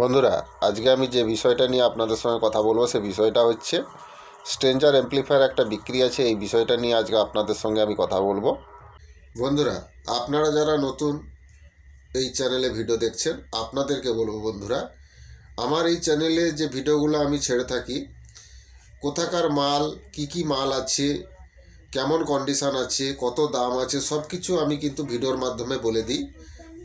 বন্ধুরা, আজকে আমি যে বিষয়টা নিয়ে আপনাদের সঙ্গে কথা বলব, সে বিষয়টা হচ্ছে স্ট্রেঞ্জার অ্যাম্পলিফায়ার একটা বিক্রি আছে, এই বিষয়টা নিয়ে আজকে আপনাদের সঙ্গে আমি কথা বলব। বন্ধুরা, আপনারা যারা নতুন এই চ্যানেলে ভিডিও দেখছেন, আপনাদেরকে বলব বন্ধুরা, আমার এই চ্যানেলে যে ভিডিওগুলো আমি ছেড়ে থাকি, কোথাকার মাল, কি কি মাল আছে, কেমন কন্ডিশান আছে, কত দাম আছে সব কিছু আমি কিন্তু ভিডিওর মাধ্যমে বলে দিই।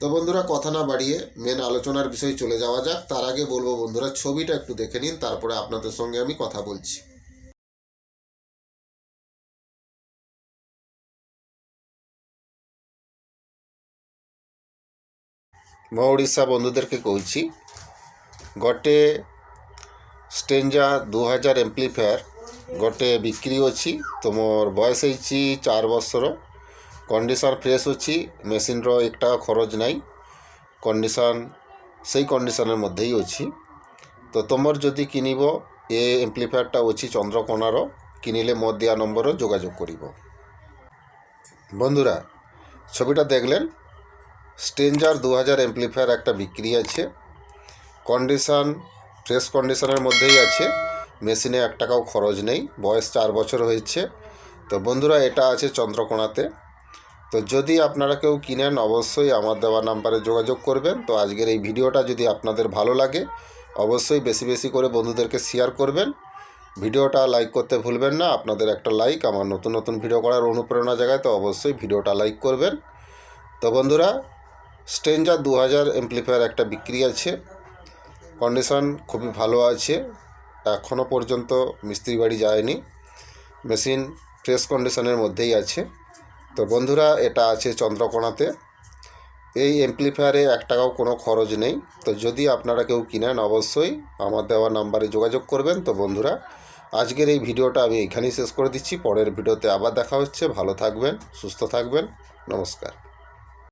তো বন্ধুরা, কথা না বাড়িয়ে মেন আলোচনার বিষয়ে চলে যাওয়া যাক। তার আগে বলব বন্ধুরা, ছবিটা একটু দেখে নিন, তারপরে আপনাদের সঙ্গে আমি কথা বলছি। মা উড়িষ্যা বন্ধুদেরকে কইছি, গটে স্টেঞ্জা দু হাজার এমপ্লিফায়ার গটে বিক্রি অছি তোমার বয়স হয়েছি চার বছর ବର୍ଷର କଣ୍ଡିସନ୍ ଫ୍ରେଶ୍ ଅଛି ମେସିନ୍ର একটা ଖରଚ ନାହିଁ କଣ୍ଡିସନ୍ ସେଇ କଣ୍ଡିସନ୍ରେ ମଧ୍ୟ ହିଁ ଅଛି ତ ତୁମର ଯଦି କିଣିବ ଏ ଏମ୍ପଲିଫାୟାରଟା ଅଛି ଚନ୍ଦ୍ରକୋଣାର কিনিলে মত দেওয়া নম্বরে যোগাযোগ করিব বন্ধুরা ছবিটা দেখলেন স্টেঞ্জার দু হাজার এমপ্লিফায়ার একটা বিক্রি আছে কন্ডিশন ফ্রেশ কন্ডিশনের মধ্যেই আছে মেশিনে এক টাকাও খরচ নেই বয়স চার বছর হয়েছে তো বন্ধুরা এটা আছে চন্দ্রকোনাতে তো যদি আপনারা কেউ কিনেন, অবশ্যই আমার দেওয়া নাম্বারে যোগাযোগ করবেন। তো আজকের এই ভিডিওটা যদি আপনাদের ভালো লাগে, অবশ্যই বেশি বেশি করে বন্ধুদেরকে শেয়ার করবেন। ভিডিওটা লাইক করতে ভুলবেন না। আপনাদের একটা লাইক আমার নতুন নতুন ভিডিও করার অনুপ্রেরণা জায়গায় তো অবশ্যই ভিডিওটা লাইক করবেন। তো বন্ধুরা স্ট্রেঞ্জার দু হাজার এমপ্লিফায়ার একটা বিক্রি আছে। কন্ডিশন খুবই ভালো আছে। এখনও পর্যন্ত মিস্ত্রি বাড়ি যায়নি। মেশিন ফ্রেশ কন্ডিশনের মধ্যেই আছে। তো বন্ধুরা, এটা আছে চন্দ্রকোনাতে। এই এমপ্লিফায়ারে এক টাকাও কোনো খরচ নেই। তো যদি আপনারা কেউ কিনেন, অবশ্যই আমার দেওয়া নাম্বারে যোগাযোগ করবেন। তো বন্ধুরা, আজকের এই ভিডিওটা আমি এখানেই শেষ করে দিচ্ছি। পরের ভিডিওতে আবার দেখা হচ্ছে। ভালো থাকবেন, সুস্থ থাকবেন। নমস্কার।